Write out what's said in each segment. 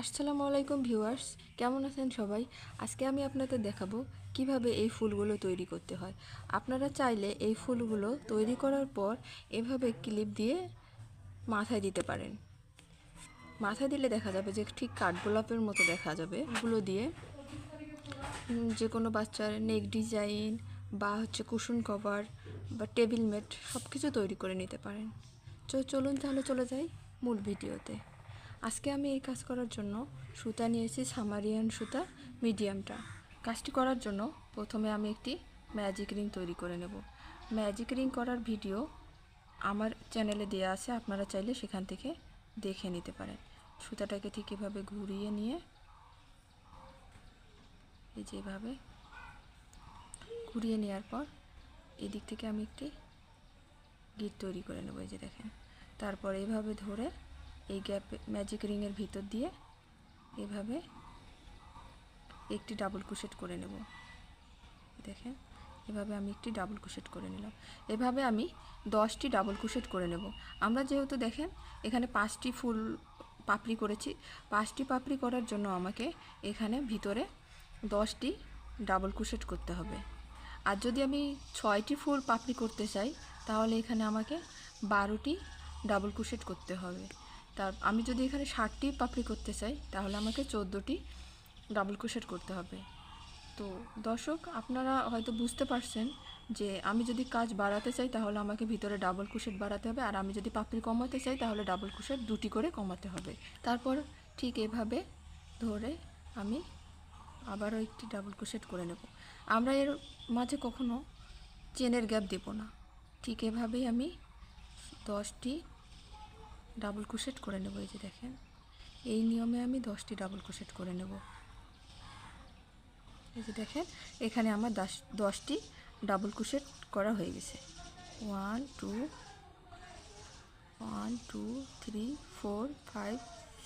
আসসালামু আলাইকুম ভিউয়ার্স, কেমন আছেন সবাই? আজকে আমি আপনাদের দেখাবো কীভাবে এই ফুলগুলো তৈরি করতে হয়। আপনারা চাইলে এই ফুলগুলো তৈরি করার পর এভাবে ক্লিপ দিয়ে মাথায় দিতে পারেন। মাথায় দিলে দেখা যাবে যে ঠিক কাঠগোলাপের মতো দেখা যাবে। এগুলো দিয়ে যে কোনো বাচ্চার নেক ডিজাইন বা হচ্ছে কুশন কভার বা টেবিল ম্যাট সব কিছু তৈরি করে নিতে পারেন। চলুন তাহলে চলে যাই মূল ভিডিওতে। আজকে আমি এই কাজ করার জন্য সুতা নিয়েছি সামারিয়ান সুতা মিডিয়ামটা। কাজটি করার জন্য প্রথমে আমি একটি ম্যাজিক রিং তৈরি করে নেব। ম্যাজিক রিং করার ভিডিও আমার চ্যানেলে দেওয়া আছে, আপনারা চাইলে সেখান থেকে দেখে নিতে পারেন। সুতাটাকে ঠিক এভাবে ঘুরিয়ে নিয়ে এই যেভাবে ঘুরিয়ে নেওয়ার পর এদিক থেকে আমি একটি গিট তৈরি করে নেব, এই যে দেখেন। তারপর এভাবে ধরে এই গ্যাপ ম্যাজিক রিংয়ের ভিতর দিয়ে এভাবে একটি ডাবল কুশেট করে নেব। দেখেন, এভাবে আমি একটি ডাবল কুশেট করে নিলাম। এভাবে আমি দশটি ডাবল কুশেট করে নেব। আমরা যেহেতু দেখেন, এখানে পাঁচটি ফুল পাপড়ি করেছি, পাঁচটি পাপড়ি করার জন্য আমাকে এখানে ভিতরে দশটি ডাবল কুশেট করতে হবে। আর যদি আমি ছয়টি ফুল পাপড়ি করতে চাই, তাহলে এখানে আমাকে বারোটি ডাবল কুশেট করতে হবে। তার আমি যদি এখানে ষাটটি পাপড়ি করতে চাই, তাহলে আমাকে চোদ্দোটি ডাবল কুশেট করতে হবে। তো দর্শক, আপনারা হয়তো বুঝতে পারছেন যে আমি যদি কাজ বাড়াতে চাই, তাহলে আমাকে ভিতরে ডাবল কুশেট বাড়াতে হবে, আর আমি যদি পাপড়ি কমাতে চাই, তাহলে ডাবল কুশেট দুটি করে কমাতে হবে। তারপর ঠিক এভাবে ধরে আমি আবারও একটি ডাবল ক্রোশেট করে নেব। আমরা এর মাঝে কখনো চেনের গ্যাপ দেব না। ঠিক এভাবেই আমি দশটি ডাবল ক্রোশেট করে নেব, এই যে দেখেন। এই নিয়মে আমি দশটি ডাবল ক্রোশেট করে নেব। এই যে দেখেন, এখানে আমার দশ, দশটি ডাবল ক্রোশেট করা হয়ে গেছে। One two one two three four five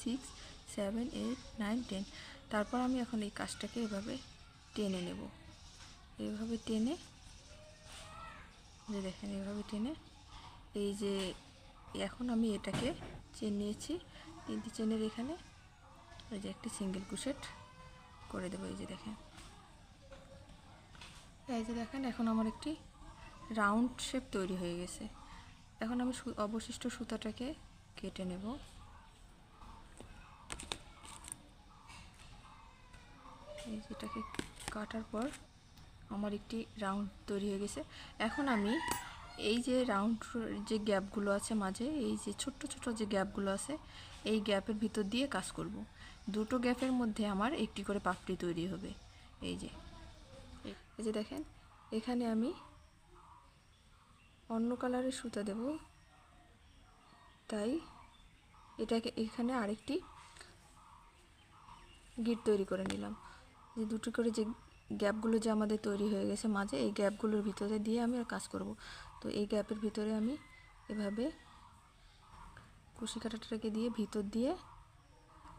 six seven eight nine ten তারপর আমি এখন এই কাজটাকে এভাবে টেনে নেব। এইভাবে টেনে যে দেখেন এইভাবে টেনে, এই যে এখন আমি এটাকে চেন নিয়েছি। তিনটি চেনের এখানে এই যে একটি সিঙ্গেল কুশেট করে দেবো, এই যে দেখেন। এই যে দেখেন, এখন আমার একটি রাউন্ড শেপ তৈরি হয়ে গেছে। এখন আমি অবশিষ্ট সুতাটাকে কেটে নেব। এই যেটাকে কাটার পর আমার একটি রাউন্ড তৈরি হয়ে গেছে। এখন আমি এই যে রাউন্ড যে গ্যাপগুলো আছে মাঝে, এই যে ছোট্ট ছোট যে গ্যাপগুলো আছে, এই গ্যাপের ভিতর দিয়ে কাজ করব। দুটো গ্যাপের মধ্যে আমার একটি করে পাপড়ি তৈরি হবে। এই যে এই যে দেখেন, এখানে আমি অন্য কালারের সুতা দেব। তাই এটাকে এখানে আরেকটি গিট তৈরি করে নিলাম। যে দুটো করে যে গ্যাপগুলো যে আমাদের তৈরি হয়ে গেছে মাঝে, এই গ্যাপগুলোর ভিতরে দিয়ে আমি আর কাজ করব। তো এই গ্যাপের ভিতরে আমি এভাবে কুশি কাটাটাকে দিয়ে ভিতর দিয়ে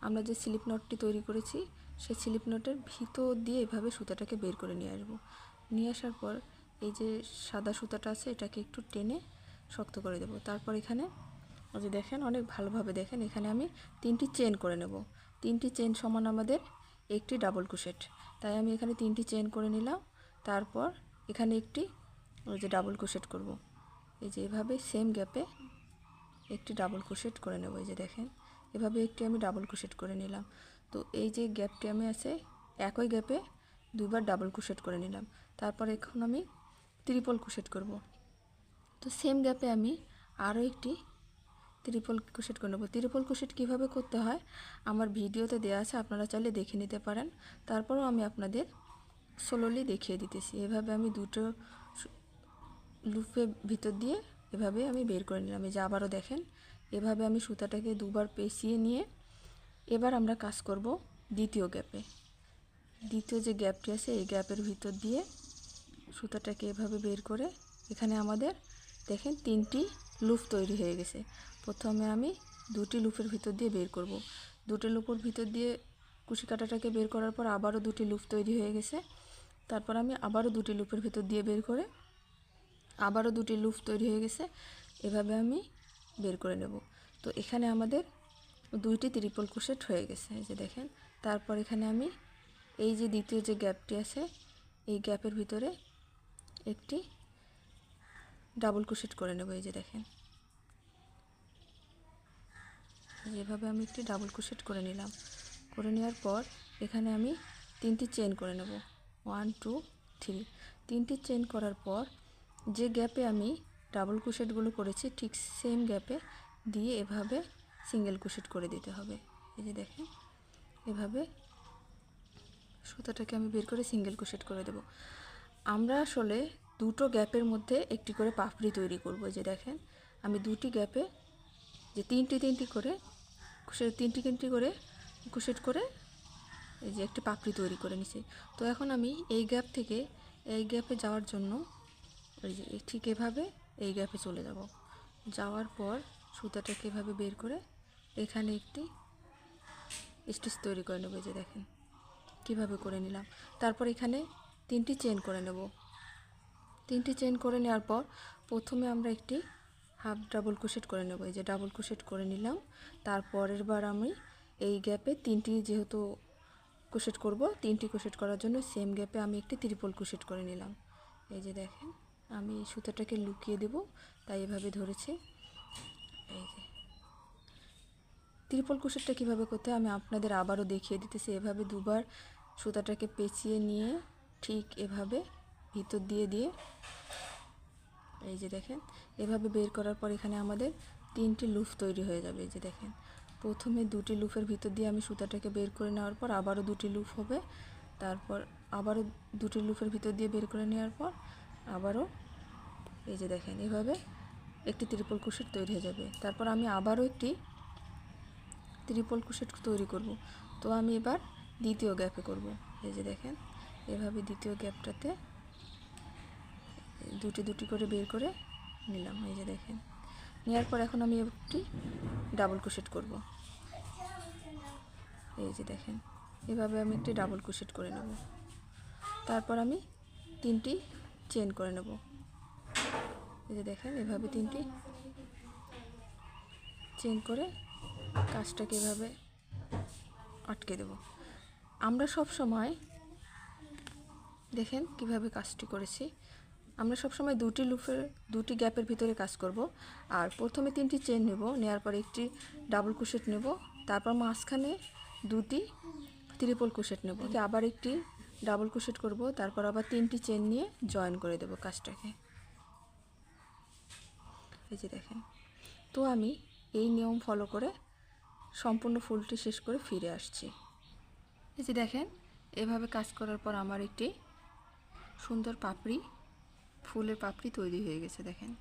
আমরা যে স্লিপ নটটি তৈরি করেছি, সেই স্লিপ নটের ভিতর দিয়ে এভাবে সুতাটাকে বের করে নিয়ে আসব। নিয়ে আসার পর এই যে সাদা সুতাটা আছে, এটাকে একটু টেনে শক্ত করে দেব। তারপর এখানে যে দেখেন, অনেক ভালোভাবে দেখেন, এখানে আমি তিনটি চেন করে নেব। তিনটি চেন সমান আমাদের একটি ডাবল কুশেট তাই আমি এখানে তিনটি চেন করে নিলাম। তারপর এখানে একটি ওই যে ডাবল কুশেট করব। এই যে এভাবে সেম গ্যাপে একটি ডাবল ক্রোশেট করে নেব, এই যে দেখেন। এভাবে একটি আমি ডাবল ক্রোশেট করে নিলাম। তো এই যে গ্যাপটি আমি আছে একই গ্যাপে দুইবার ডাবল ক্রোশেট করে নিলাম। তারপর এখন আমি ত্রিপল ক্রোশেট করব। তো সেম গ্যাপে আমি আরও একটি ত্রিপল ক্রোশেট করে নেব। ত্রিপল ক্রোশেট কীভাবে করতে হয়? আমার ভিডিওতে দেওয়া আছে, আপনারা চাইলে দেখে নিতে পারেন। তারপরও আমি আপনাদের স্লোলি দেখিয়ে দিতেছি। এভাবে আমি দুটো লুপের ভিতর দিয়ে এভাবে আমি বের করে নিলাম। এই যে আবারও দেখেন, এভাবে আমি সুতাটাকে দুবার পেঁচিয়ে নিয়ে এবার আমরা কাজ করব দ্বিতীয় গ্যাপে। দ্বিতীয় যে গ্যাপটি আছে, এই গ্যাপের ভিতর দিয়ে সুতাটাকে এভাবে বের করে এখানে আমাদের দেখেন তিনটি লুপ তৈরি হয়ে গেছে। প্রথমে আমি দুটি লুপের ভিতর দিয়ে বের করব। দুটি লুপের ভিতর দিয়ে কুশি কাটাটাকে বের করার পর আবারও দুটি লুপ তৈরি হয়ে গেছে। তারপর আমি আবারও দুটি লুপের ভিতর দিয়ে বের করে আবারও দুটি লুপ তৈরি হয়ে গেছে। এভাবে আমি বের করে নেব। তো এখানে আমাদের দুইটি ত্রিপল কুশেট হয়ে গেছে, এই যে দেখেন। তারপর এখানে আমি এই যে দ্বিতীয় যে গ্যাপটি আছে, এই গ্যাপের ভিতরে একটি ডাবল কুশেট করে নেব, এই যে দেখেন। যেভাবে আমি একটি ডাবল কুশেট করে নিলাম। করে নেওয়ার পর এখানে আমি তিনটি চেন করে নেব। One, two, three. তিনটি চেন করার পর যে গ্যাপে আমি ডাবল কুশেটগুলো করেছি, ঠিক সেম গ্যাপে দিয়ে এভাবে সিঙ্গেল কুশেট করে দিতে হবে। এই যে দেখেন, এভাবে সুতাটাকে আমি বের করে সিঙ্গেল কুশেট করে দেব। আমরা আসলে দুটো গ্যাপের মধ্যে একটি করে পাপড়ি তৈরি করব। যে দেখেন, আমি দুটি গ্যাপে যে তিনটি তিনটি করে কুশেট তিনটি তিনটি করে কুশেট করে এই যে একটি পাপড়ি তৈরি করে নিছি। তো এখন আমি এই গ্যাপ থেকে এই গ্যাপে যাওয়ার জন্য ওই যে ঠিক এভাবে এই গ্যাপে চলে যাব। যাওয়ার পর সুতাটাকে এভাবে বের করে এখানে একটি স্টিচ তৈরি করে নেব যে দেখেন। কীভাবে করে নিলাম? তারপর এখানে তিনটি চেন করে নেব। তিনটি চেন করে নেওয়ার পর প্রথমে আমরা একটি হাফ ডাবল কুশেট করে নেব। এই যে ডাবল কুশেট করে নিলাম। তারপরের বার আমি এই গ্যাপে তিনটি যেহেতু কুশেট করব, তিনটি কুশেট করার জন্য সেম গ্যাপে আমি একটি ত্রিপল কুশেট করে নিলাম। এই যে দেখেন। আমি সুতাটাকে লুকিয়ে দেব, তাই এভাবে ধরেছি। এই যে। ত্রিপল কুশেরটা কীভাবে করতে আমি আপনাদের আবারও দেখিয়ে দিতেছি। এভাবে দুবার সুতাটাকে পেঁচিয়ে নিয়ে ঠিক এভাবে ভিতর দিয়ে দিয়ে, এই যে দেখেন, এভাবে বের করার পর এখানে আমাদের তিনটি লুফ তৈরি হয়ে যাবে। এই যে দেখেন, প্রথমে দুটি লুফের ভিতর দিয়ে আমি সুতাটাকে বের করে নেওয়ার পর আবারও দুটি লুফ হবে। তারপর আবারও দুটি লুফের ভিতর দিয়ে বের করে নেওয়ার পর আবারও, এই যে দেখেন, এভাবে একটি ত্রিপল কুশেট তৈরি হয়ে যাবে। তারপর আমি আবারও একটি ত্রিপল কুশেট তৈরি করব। তো আমি এবার দ্বিতীয় গ্যাপে করব। এই যে দেখেন, এভাবে দ্বিতীয় গ্যাপটাতে দুটি দুটি করে বের করে নিলাম। এই যে দেখেন নেওয়ার পর এখন আমি একটি ডাবল কুশেট করব। এই যে দেখেন, এভাবে আমি একটি ডাবল কুশেট করে নেব। তারপর আমি তিনটি চেন করে নেব। এই যে দেখেন, এভাবে তিনটি চেন করে কাজটাকে এভাবে আটকে দেব। আমরা সব সময় দেখেন কীভাবে কাজটি করেছি। আমরা সব সময় দুটি লুফের দুটি গ্যাপের ভিতরে কাজ করব। আর প্রথমে তিনটি চেন নেব নেওয়ার পর একটি ডাবল কুশেট নেব। তারপর মাঝখানে দুটি ত্রিপল কুশেট নেব। আবার একটি ডাবল কুশেট করব, তারপর আবার তিনটি চেন নিয়ে জয়েন করে দেব কাজটাকে। এই যে দেখেন। তো আমি এই নিয়ম ফলো করে সম্পূর্ণ ফুলটি শেষ করে ফিরে আসছি। এই যে দেখেন, এভাবে কাজ করার পর আমার একটি সুন্দর পাপড়ি, ফুলের পাপড়ি তৈরি হয়ে গেছে, দেখেন।